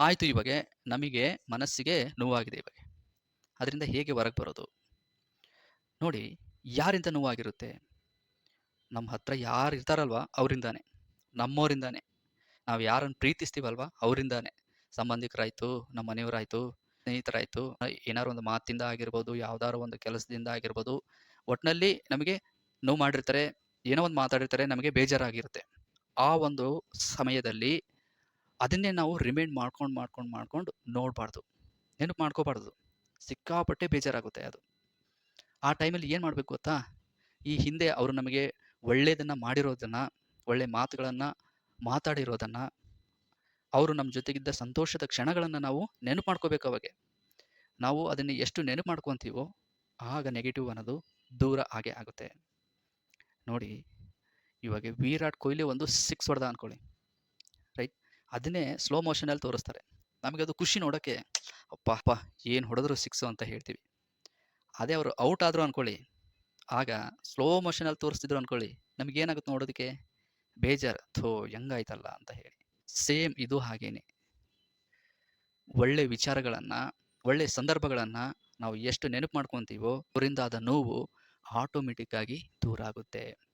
ಆಯಿತು ಇವಾಗ ನಮಗೆ ಮನಸ್ಸಿಗೆ ನೋವಾಗಿದೆ ಇವಾಗ ಅದರಿಂದ ಹೇಗೆ ಹೊರಗೆ ಬರೋದು? ನೋಡಿ, ಯಾರಿಂದ ನೋವಾಗಿರುತ್ತೆ? ನಮ್ಮ ಹತ್ರ ಯಾರು ಇರ್ತಾರಲ್ವ ಅವರಿಂದಾನೆ. ನಮ್ಮವರಿಂದಾನೆ ನಾವು ಯಾರನ್ನು ಪ್ರೀತಿಸ್ತೀವಲ್ವ ಅವರಿಂದಾನೆ. ಸಂಬಂಧಿಕರಾಯಿತು ನಮ್ಮ ಮನೆಯವರಾಯಿತು, ಸ್ನೇಹಿತರಾಯಿತು ಏನಾದ್ರು ಒಂದು ಮಾತಿಂದ ಆಗಿರ್ಬೋದು, ಯಾವ್ದಾರು ಒಂದು ಕೆಲಸದಿಂದ ಆಗಿರ್ಬೋದು ಒಟ್ಟಿನಲ್ಲಿ ನಮಗೆ ನೋವು ಮಾಡಿರ್ತಾರೆ, ಏನೋ ಒಂದು ಮಾತಾಡಿರ್ತಾರೆ, ನಮಗೆ ಬೇಜಾರಾಗಿರುತ್ತೆ. ಆ ಒಂದು ಸಮಯದಲ್ಲಿ ಅದನ್ನೇ ನಾವು ರಿಮೈಂಡ್ ಮಾಡ್ಕೊಂಡು ಮಾಡ್ಕೊಂಡು ಮಾಡ್ಕೊಂಡು ನೋಡಬಾರ್ದು. ನೆನಪು ಮಾಡ್ಕೋಬಾರ್ದು. ಸಿಕ್ಕಾಪಟ್ಟೆ ಬೇಜಾರಾಗುತ್ತೆ ಅದು. ಆ ಟೈಮಲ್ಲಿ ಏನು ಮಾಡಬೇಕು ಗೊತ್ತಾ? ಈ ಹಿಂದೆ ಅವರು ನಮಗೆ ಒಳ್ಳೆಯದನ್ನು ಮಾಡಿರೋದನ್ನು, ಒಳ್ಳೆ ಮಾತುಗಳನ್ನು ಮಾತಾಡಿರೋದನ್ನು, ಅವರು ನಮ್ಮ ಜೊತೆಗಿದ್ದ ಸಂತೋಷದ ಕ್ಷಣಗಳನ್ನು ನಾವು ನೆನಪು ಮಾಡ್ಕೋಬೇಕು ಅವಾಗೆ. ನಾವು ಅದನ್ನು ಎಷ್ಟು ನೆನಪು ಮಾಡ್ಕೊತೀವೋ ಆಗ ನೆಗೆಟಿವ್ ಅನ್ನೋದು ದೂರ ಆಗೇ ಆಗುತ್ತೆ. ನೋಡಿ, ಇವಾಗ ವಿರಾಟ್ ಕೊಹ್ಲಿ ಒಂದು ಸಿಕ್ಸ್ ಹೊಡೆದ ಅಂದ್ಕೊಳ್ಳಿ ಅದನ್ನೇ ಸ್ಲೋ ಮೋಷನಲ್ಲಿ ತೋರಿಸ್ತಾರೆ. ನಮಗೆ ಅದು ಖುಷಿ ನೋಡೋಕ್ಕೆ ಅಪ್ಪ ಅಪ್ಪ, ಏನು ಹೊಡೆದ್ರು ಸಿಕ್ಸು ಅಂತ ಹೇಳ್ತೀವಿ. ಅದೇ ಅವರು ಔಟ್ ಆದರೂ ಅಂದ್ಕೊಳ್ಳಿ ಆಗ ಸ್ಲೋ ಮೋಷನಲ್ಲಿ ತೋರಿಸ್ತಿದ್ರು ಅಂದ್ಕೊಳ್ಳಿ ನಮಗೇನಾಗುತ್ತೆ ನೋಡೋದಕ್ಕೆ? ಬೇಜಾರು. ಥೋ, ಹೆಂಗಾಯ್ತಲ್ಲ ಅಂತ ಹೇಳಿ. ಸೇಮ್ ಇದು ಹಾಗೇನೆ. ಒಳ್ಳೆ ವಿಚಾರಗಳನ್ನು, ಒಳ್ಳೆ ಸಂದರ್ಭಗಳನ್ನು ನಾವು ಎಷ್ಟು ನೆನಪು ಮಾಡ್ಕೊತೀವೋ, ಅವರಿಂದ ಆದ ನೋವು ಆಟೋಮೆಟಿಕ್ಕಾಗಿ ದೂರ ಆಗುತ್ತೆ